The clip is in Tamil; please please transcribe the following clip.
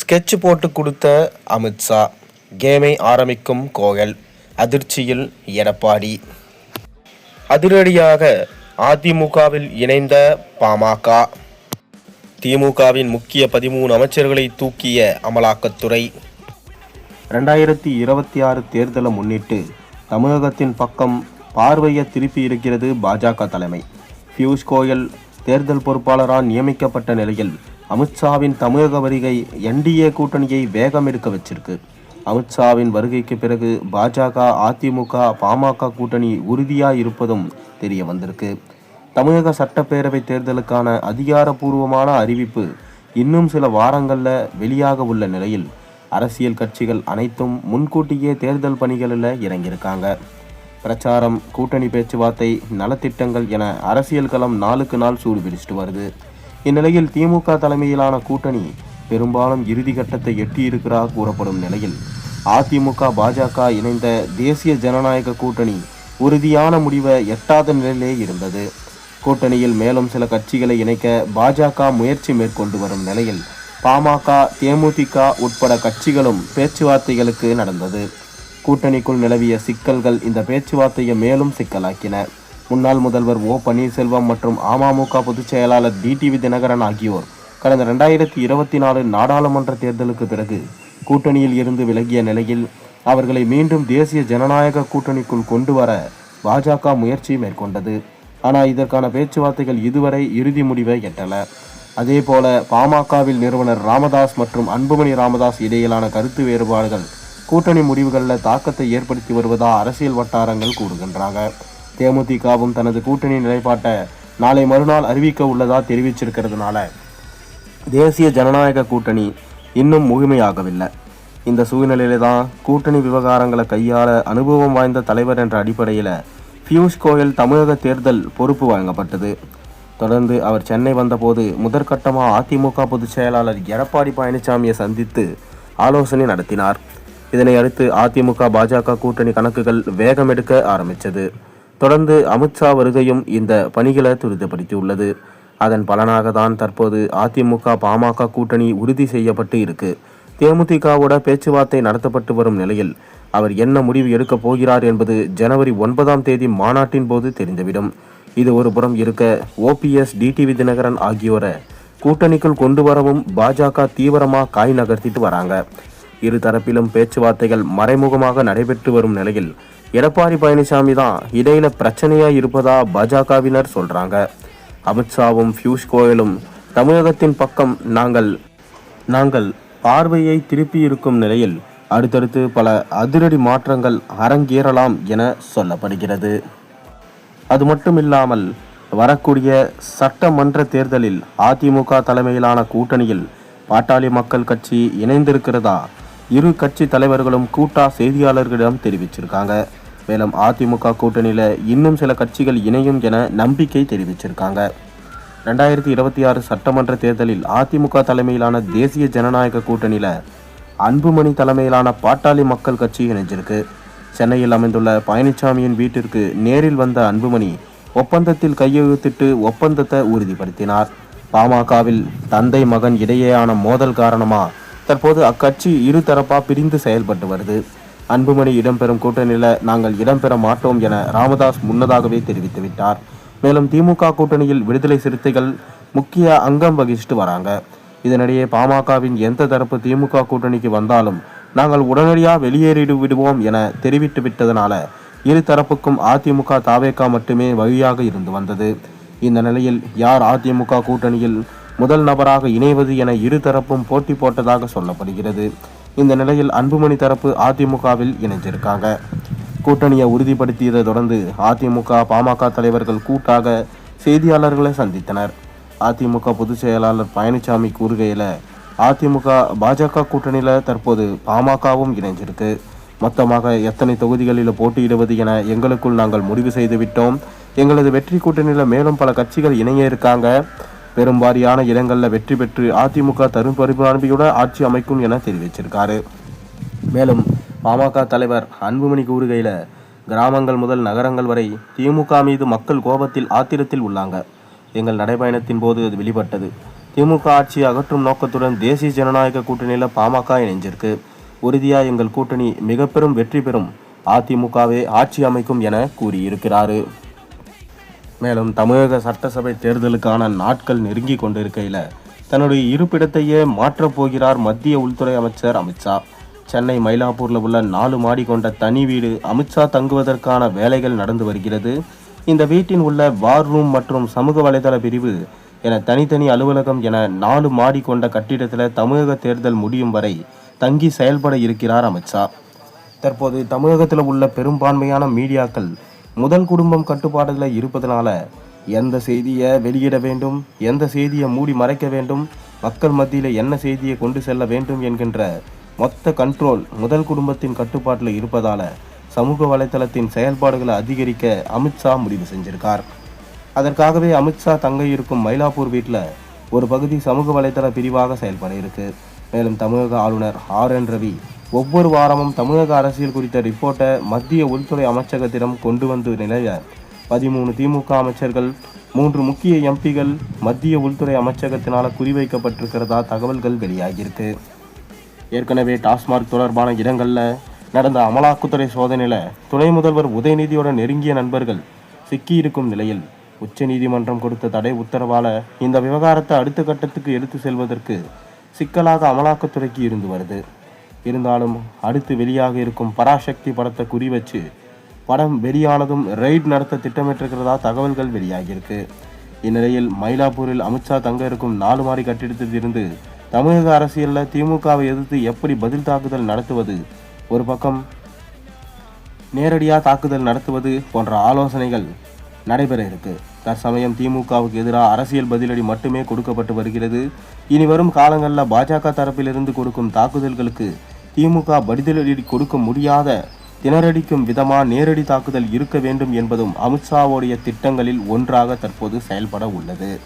ஸ்கெட்ச் போட்டு கொடுத்த அமித்ஷா கேமை ஆரம்பிக்கும் கோயல் அதிர்ச்சியில் எடப்பாடி. அதிரடியாக அதிமுகவில் இணைந்த பாமக. திமுகவின் முக்கிய பதிமூணு அமைச்சர்களை தூக்கிய அமலாக்கத்துறை. ரெண்டாயிரத்தி இருபத்தி ஆறு தேர்தலை முன்னிட்டு தமிழகத்தின் பக்கம் பார்வையை திருப்பி இருக்கிறது பாஜக தலைமை. பியூஷ் கோயல் தேர்தல் பொறுப்பாளரால் நியமிக்கப்பட்ட நிலையில் அமித்ஷாவின் தமிழக வருகை என்டிஏ கூட்டணியை வேகம் எடுக்க வச்சிருக்கு. அமித்ஷாவின் வருகைக்கு பிறகு பாஜக அதிமுக பாமக கூட்டணி உறுதியாக இருப்பதும் தெரிய வந்திருக்கு. தமிழக சட்டப்பேரவை தேர்தலுக்கான அதிகாரப்பூர்வமான அறிவிப்பு இன்னும் சில வாரங்களில் வெளியாக உள்ள நிலையில் அரசியல் கட்சிகள் அனைத்தும் முன்கூட்டியே தேர்தல் பணிகளில் இறங்கியிருக்காங்க. பிரச்சாரம் கூட்டணி பேச்சுவார்த்தை நலத்திட்டங்கள் என அரசியல் களம் நாளுக்கு நாள் சூடு பிடிச்சிட்டு வருது. இந்நிலையில் திமுக தலைமையிலான கூட்டணி பெரும்பாலும் இறுதி கட்டத்தை எட்டியிருக்கிறதாக கூறப்படும் நிலையில் அதிமுக பாஜக இணைந்த தேசிய ஜனநாயக கூட்டணி உறுதியான முடிவை எட்டாத நிலையிலே இருந்தது. கூட்டணியில் மேலும் சில கட்சிகளை இணைக்க பாஜக முயற்சி மேற்கொண்டு வரும் நிலையில் பாமக தேமுதிக உட்பட கட்சிகளும் பேச்சுவார்த்தைகளுக்கு நடந்தது. கூட்டணிக்குள் நிலவிய சிக்கல்கள் இந்த பேச்சுவார்த்தையை மேலும் சிக்கலாக்கின. முன்னாள் முதல்வர் ஓ பன்னீர்செல்வம் மற்றும் அமமுக பொதுச் செயலாளர் டிடிவி தினகரன் ஆகியோர் கடந்த ரெண்டாயிரத்தி இருபத்தி நாலு நாடாளுமன்ற தேர்தலுக்கு பிறகு கூட்டணியில் இருந்து விலகிய நிலையில் அவர்களை மீண்டும் தேசிய ஜனநாயக கூட்டணிக்குள் கொண்டு வர பாஜக முயற்சி மேற்கொண்டது. ஆனால் இதற்கான பேச்சுவார்த்தைகள் இதுவரை இறுதி முடிவை எட்டல. அதேபோல பாமகவில் நிறுவனர் ராமதாஸ் மற்றும் அன்புமணி ராமதாஸ் இடையிலான கருத்து வேறுபாடுகள் கூட்டணி முடிவுகளில் தாக்கத்தை ஏற்படுத்தி வருவதா அரசியல் வட்டாரங்கள் கூறுகின்றாங்க. தேமுதிகவும் தனது கூட்டணி நிலைப்பாட்டை நாளை மறுநாள் அறிவிக்க உள்ளதா தெரிவிச்சிருக்கிறதுனால தேசிய ஜனநாயக கூட்டணி இன்னும் முழுமையாகவில்லை. இந்த சூழ்நிலையில தான் கூட்டணி விவகாரங்களை கையாள அனுபவம் வாய்ந்த தலைவர் என்ற அடிப்படையில் பியூஷ் கோயல் தமிழக தேர்தல் பொறுப்பு வழங்கப்பட்டது. தொடர்ந்து அவர் சென்னை வந்தபோது முதற்கட்டமாக அதிமுக பொதுச் செயலாளர் எடப்பாடி பழனிசாமியை சந்தித்து ஆலோசனை நடத்தினார். இதனை அடுத்து அதிமுக பாஜக கூட்டணி கணக்குகள் வேகம் எடுக்க ஆரம்பித்தது தொடர்ந்து அமித்ஷா வருகையும் இந்த பணிகளை துரிதப்படுத்தியுள்ளது. அதன் பலனாக தான் தற்போது அதிமுக பாமக கூட்டணி உறுதி செய்யப்பட்டு இருக்கு. தேமுதிகவோட பேச்சுவார்த்தை நடத்தப்பட்டு வரும் நிலையில் அவர் என்ன முடிவு எடுக்கப் போகிறார் என்பது ஜனவரி ஒன்பதாம் தேதி மாநாட்டின் போது தெரிந்துவிடும். இது ஒரு புறம் இருக்க ஓபிஎஸ் டிடிவி தினகரன் ஆகியோரை கூட்டணிக்குள் கொண்டு வரவும் பாஜக தீவிரமாக காய் நகர்த்திட்டு வராங்க. இரு தரப்பிலும் பேச்சுவார்த்தைகள் மறைமுகமாக நடைபெற்று வரும் நிலையில் எடப்பாடி பழனிசாமி தான் இடையில பிரச்சனையா இருப்பதா பாஜகவினர் சொல்றாங்க. அமித்ஷாவும் பியூஷ் கோயலும் தமிழகத்தின் பக்கம் நாங்கள் நாங்கள் பார்வையை திருப்பி இருக்கும் நிலையில் அடுத்தடுத்து பல அதிரடி மாற்றங்கள் அரங்கேறலாம் என சொல்லப்படுகிறது. அது மட்டும் இல்லாமல் வரக்கூடிய சட்டமன்ற தேர்தலில் அதிமுக தலைமையிலான கூட்டணியில் பாட்டாளி மக்கள் கட்சி இணைந்திருக்கிறதா இரு கட்சி தலைவர்களும் கூட்டா செய்தியாளர்களிடம் தெரிவிச்சிருக்காங்க. மேலும் அதிமுக கூட்டணியில் இன்னும் சில கட்சிகள் இணையும் என நம்பிக்கை தெரிவிச்சிருக்காங்க. ரெண்டாயிரத்தி இருபத்தி ஆறு சட்டமன்ற தேர்தலில் அதிமுக தலைமையிலான தேசிய ஜனநாயக கூட்டணியில் அன்புமணி தலைமையிலான பாட்டாளி மக்கள் கட்சி இணைஞ்சிருக்கு. சென்னையில் அமைந்துள்ள பழனிசாமியின் வீட்டிற்கு நேரில் வந்த அன்புமணி ஒப்பந்தத்தில் கையெழுத்திட்டு ஒப்பந்தத்தை உறுதிப்படுத்தினார். பாமகவில் தந்தை மகன் இடையேயான மோதல் காரணமாக தற்போது அக்கட்சி இருதரப்பாக பிரிந்து செயல்பட்டு வருது. அன்புமணி இடம்பெறும் கூட்டணியில் நாங்கள் இடம்பெற மாட்டோம் என ராமதாஸ் முன்னதாகவே தெரிவித்து விட்டார். மேலும் திமுக கூட்டணியில் விடுதலை சிறுத்தைகள் முக்கிய அங்கம் வகிச்சுட்டு வராங்க. இதனிடையே பாமகவின் எந்த தரப்பு திமுக கூட்டணிக்கு வந்தாலும் நாங்கள் உடனடியாக வெளியேறிடு விடுவோம் என தெரிவித்து விட்டதனால இரு தரப்புக்கும் அதிமுக தாவேக்கா மட்டுமே வழியாக இருந்து வந்தது. இந்த நிலையில் யார் அதிமுக கூட்டணியில் முதல் நபராக இணைவது என இரு தரப்பும் போட்டி போட்டதாக சொல்லப்படுகிறது. இந்த நிலையில் அன்புமணி தரப்பு அதிமுகவில் இணைஞ்சிருக்காங்க. கூட்டணியை உறுதிப்படுத்தியதை தொடர்ந்து அதிமுக பாமக தலைவர்கள் கூட்டாக செய்தியாளர்களை சந்தித்தனர். அதிமுக பொதுச் செயலாளர் பழனிசாமி கூறுகையில் அதிமுக பாஜக கூட்டணியில் தற்போது பாமகவும் இணைஞ்சிருக்கு. மொத்தமாக எத்தனை தொகுதிகளில் போட்டியிடுவது என எங்களுக்குள் நாங்கள் முடிவு செய்துவிட்டோம். எங்களது வெற்றி கூட்டணியில் மேலும் பல கட்சிகள் இணைய இருக்காங்க. பெரும்பாரியான இடங்களில் வெற்றி பெற்று அதிமுக தரும் பெரும்பான்மையோட ஆட்சி அமைக்கும் என தெரிவிச்சிருக்காரு. மேலும் பாமக தலைவர் அன்புமணி கூறுகையில் கிராமங்கள் முதல் நகரங்கள் வரை திமுக மீது மக்கள் கோபத்தில் ஆத்திரத்தில் உள்ளாங்க. எங்கள் நடைபயணத்தின் போது அது வெளிப்பட்டது. திமுக ஆட்சியை அகற்றும் நோக்கத்துடன் தேசிய ஜனநாயக கூட்டணியில் பாமக இணைஞ்சிருக்கு. உறுதியாக எங்கள் கூட்டணி மிக பெரும் வெற்றி பெறும் அதிமுகவே ஆட்சி அமைக்கும் என கூறியிருக்கிறாரு. மேலும் தமிழக சட்டசபை தேர்தலுக்கான நாட்கள் நெருங்கி கொண்டிருக்கையில் தன்னுடைய இருப்பிடத்தையே மாற்றப் போகிறார் மத்திய உள்துறை அமைச்சர் அமித்ஷா சென்னை மயிலாப்பூரில் உள்ள நாலு மாடி கொண்ட தனி வீடு அமித்ஷா தங்குவதற்கான வேலைகள் நடந்து வருகிறது. இந்த வீட்டின் உள்ள பார் ரூம் மற்றும் சமூக வலைதள பிரிவு என தனித்தனி அலுவலகம் என நாலு மாடி கொண்ட கட்டிடத்தில் தமிழக தேர்தல் முடியும் வரை தங்கி செயல்பட இருக்கிறார் அமித்ஷா தற்போது தமிழகத்தில் உள்ள பெரும்பான்மையான மீடியாக்கள் முதல் குடும்பம் கட்டுப்பாடுல இருப்பதனால எந்த செய்தியை வெளியிட வேண்டும் எந்த செய்தியை மூடி மறைக்க வேண்டும் மக்கள் மத்தியில் என்ன செய்தியை கொண்டு செல்ல வேண்டும் என்கின்ற மொத்த கண்ட்ரோல் முதல் குடும்பத்தின் கட்டுப்பாட்டில் இருப்பதால சமூக வலைத்தளத்தின் செயல்பாடுகளை அதிகரிக்க அமித்ஷா முடிவு செஞ்சிருக்கார். அதற்காகவே அமித்ஷா தங்க இருக்கும் மயிலாப்பூர் வீட்டில் ஒரு பகுதி சமூக வலைதள பிரிவாக செயல்பட இருக்கு. மேலும் தமிழக ஆளுநர் ஆர் என் ரவி ஒவ்வொரு வாரமும் தமிழக அரசியல் குறித்த ரிப்போர்ட்டை மத்திய உள்துறை அமைச்சகத்திடம் கொண்டு வந்த நிலைய. பதிமூணு திமுக அமைச்சர்கள் மூன்று முக்கிய எம்பிகள் மத்திய உள்துறை அமைச்சகத்தினால் குறிவைக்கப்பட்டிருக்கிறதா தகவல்கள் வெளியாகியிருக்கு. ஏற்கனவே டாஸ்மாக் தொடர்பான இடங்களில் நடந்த அமலாக்கத்துறை சோதனையில் துணை முதல்வர் உதயநிதியோட நெருங்கிய நண்பர்கள் சிக்கியிருக்கும் நிலையில் உச்சநீதிமன்றம் கொடுத்த தடை உத்தரவால் இந்த விவகாரத்தை அடுத்த கட்டத்துக்கு எடுத்து செல்வதற்கு சிக்கலாக அமலாக்கத்துறைக்கு இருந்து வருது. இருந்தாலும் அடுத்து வெளியாக இருக்கும் பராசக்தி படத்தை குறி வச்சு படம் வெளியானதும் ரெய்ட் நடத்த திட்டமிட்டிருக்கிறதா தகவல்கள் வெளியாகியிருக்கு. இந்நிலையில் மயிலாப்பூரில் அமித்ஷா தங்க இருக்கும் நாலு மாடி கட்டிடத்தில் இருந்து தமிழக அரசியலில் திமுகவை எதிர்த்து எப்படி பதில் தாக்குதல் நடத்துவது? ஒரு பக்கம் நேரடியாக தாக்குதல் நடத்துவது போன்ற ஆலோசனைகள் நடைபெற இருக்கு. தற்சமயம் திமுகவுக்கு எதிராக அரசியல் பதிலடி மட்டுமே கொடுக்கப்பட்டு வருகிறது. இனி வரும் காலங்களில் பாஜக தரப்பிலிருந்து கொடுக்கும் தாக்குதல்களுக்கு திமுக பதிலடி கொடுக்க முடியாத திணறடிக்கும் விதமா நேரடி தாக்குதல் இருக்க வேண்டும் என்பதும் அமித்ஷாவுடைய திட்டங்களில் ஒன்றாக தற்போது செயல்பட உள்ளது.